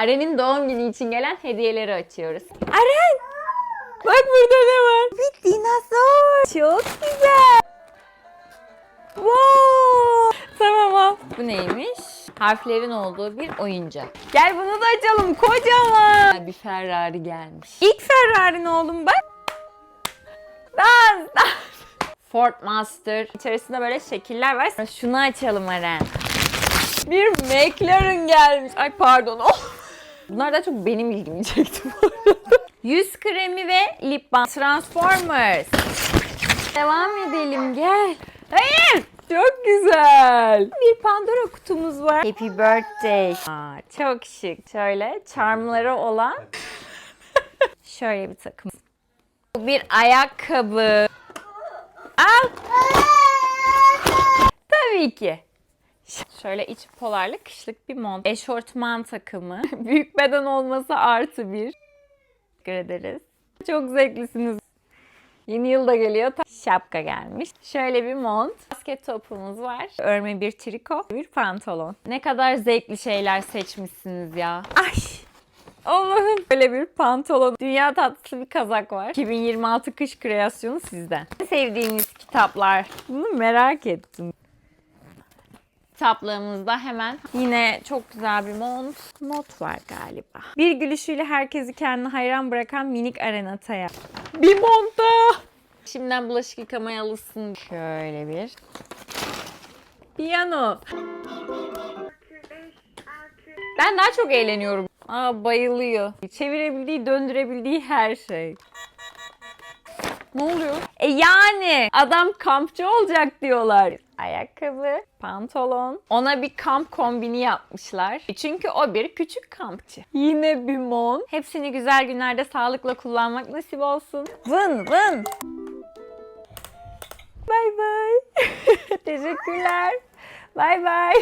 Aren'in doğum günü için gelen hediyeleri açıyoruz. Aren! Bak burada ne var? Bir dinozor. Çok güzel. Wow! Tamam al. Bu neymiş? Harflerin olduğu bir oyuncak. Gel bunu da açalım. Kocaman. Bir Ferrari gelmiş. İlk Ferrari'nin oğlum bak. Dans, dans. Ford Master. İçerisinde böyle şekiller var. Şunu açalım Aren. Bir McLaren gelmiş. Ay pardon. Bunlar da çok benim ilgimi çekti bu arada. Yüz kremi ve lip balm. Transformers. Devam edelim gel. Hayır. Çok güzel. Bir Pandora kutumuz var. Happy birthday. Aa, çok şık. Şöyle charmları olan. Şöyle bir takım. Bu bir ayakkabı. Al. Tabii ki. Şöyle iç polarlı kışlık bir mont. Eşortman takımı. Büyük beden olması artı bir. Teşekkür ederiz. Çok zevklisiniz. Yeni yıl da geliyor. Şapka gelmiş. Şöyle bir mont. Basket topumuz var. Örme bir triko. Bir pantolon. Ne kadar zevkli şeyler seçmişsiniz ya. Ay. Allah'ım. Böyle bir pantolon. Dünya tatlısı bir kazak var. 2026 kış kreasyonu sizden. En Sevdiğiniz kitaplar. Bunu merak ettim. Kitaplığımızda hemen yine çok güzel bir mont. Not var galiba. Bir gülüşüyle herkesi kendine hayran bırakan minik Arenata'ya. Bir mont daha. Şimdiden bulaşık yıkamaya alışsın. Şöyle bir. Piyano. Ben daha çok eğleniyorum. Aa bayılıyor. Çevirebildiği, döndürebildiği her şey. Ne oluyor? E yani adam kampçı olacak diyorlar. Ayakkabı, pantolon. Ona bir kamp kombini yapmışlar. Çünkü o bir küçük kampçı. Yine bir mont. Hepsini güzel günlerde sağlıkla kullanmak nasip olsun. Vın vın. Bay bay. Teşekkürler. Bay bay.